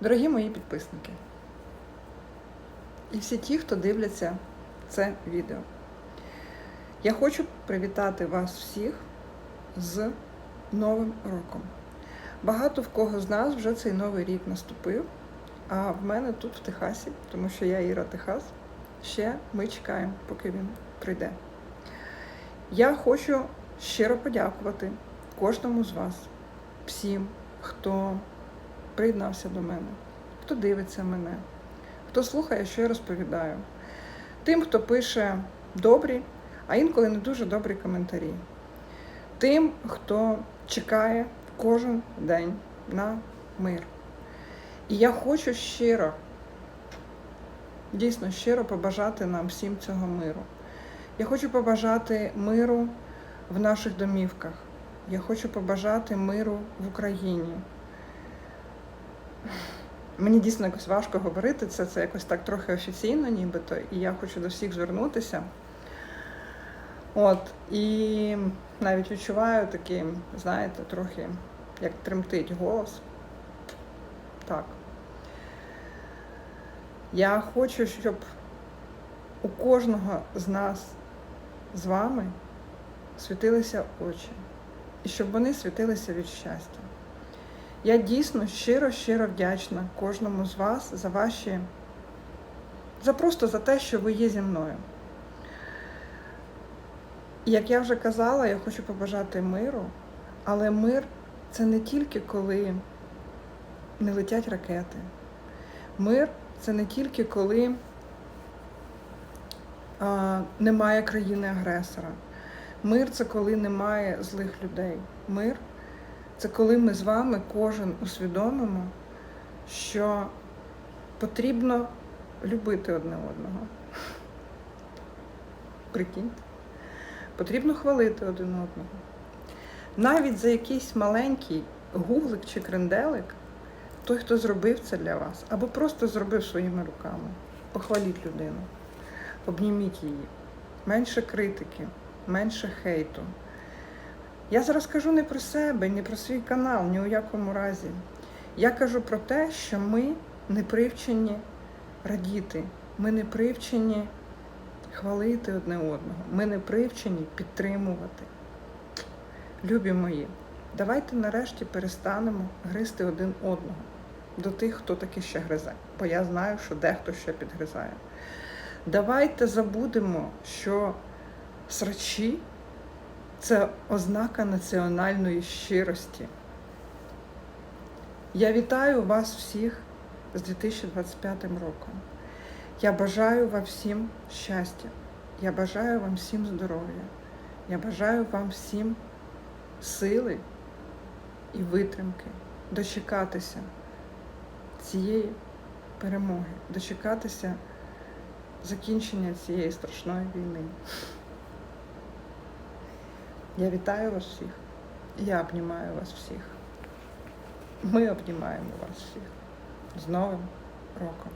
Дорогі мої підписники і всі ті, хто дивляться це відео, я хочу привітати вас всіх з Новим роком. Багато в кого з нас вже цей новий рік наступив, а в мене тут, в Техасі, тому що я Іра Техас, ще ми чекаємо, поки він прийде. Я хочу щиро подякувати кожному з вас, всім, хто приєднався до мене, хто дивиться мене, хто слухає, що я розповідаю, тим, хто пише добрі, а інколи не дуже добрі коментарі, тим, хто чекає кожен день на мир. І я хочу щиро, дійсно щиро побажати нам всім цього миру. Я хочу побажати миру в наших домівках. Я хочу побажати миру в Україні. Мені дійсно якось важко говорити це, це якось так трохи офіційно, нібито, і я хочу до всіх звернутися. От, і навіть відчуваю такий, знаєте, трохи як тремтить голос. Так. Я хочу, щоб у кожного з нас з вами світилися очі, і щоб вони світилися від щастя. Я дійсно щиро-щиро вдячна кожному з вас за ваші, за просто за те, що ви є зі мною. Як я вже казала, я хочу побажати миру, але мир це не тільки коли не летять ракети. Мир це не тільки коли а, немає країни-агресора. Мир це коли немає злих людей. Мир це коли ми з вами кожен усвідомимо, що потрібно любити одне одного. Прикиньте. Потрібно хвалити один одного. Навіть за якийсь маленький гуглик чи кренделик, той, хто зробив це для вас, або просто зробив своїми руками. Похваліть людину, обніміть її. Менше критики, менше хейту. Я зараз кажу не про себе, не про свій канал, ні у якому разі. Я кажу про те, що ми не привчені радіти, ми не привчені хвалити одне одного, ми не привчені підтримувати. Любі мої, давайте нарешті перестанемо гризти один одного до тих, хто таки ще гризе. Бо я знаю, що дехто ще підгризає. Давайте забудемо, що срачі це ознака національної щирості. Я вітаю вас всіх з 2025 роком. Я бажаю вам всім щастя. Я бажаю вам всім здоров'я. Я бажаю вам всім сили і витримки дочекатися цієї перемоги, дочекатися закінчення цієї страшної війни. Я вітаю вас всіх. Я обнімаю вас всіх. Ми обнімаємо вас всіх з Новим роком.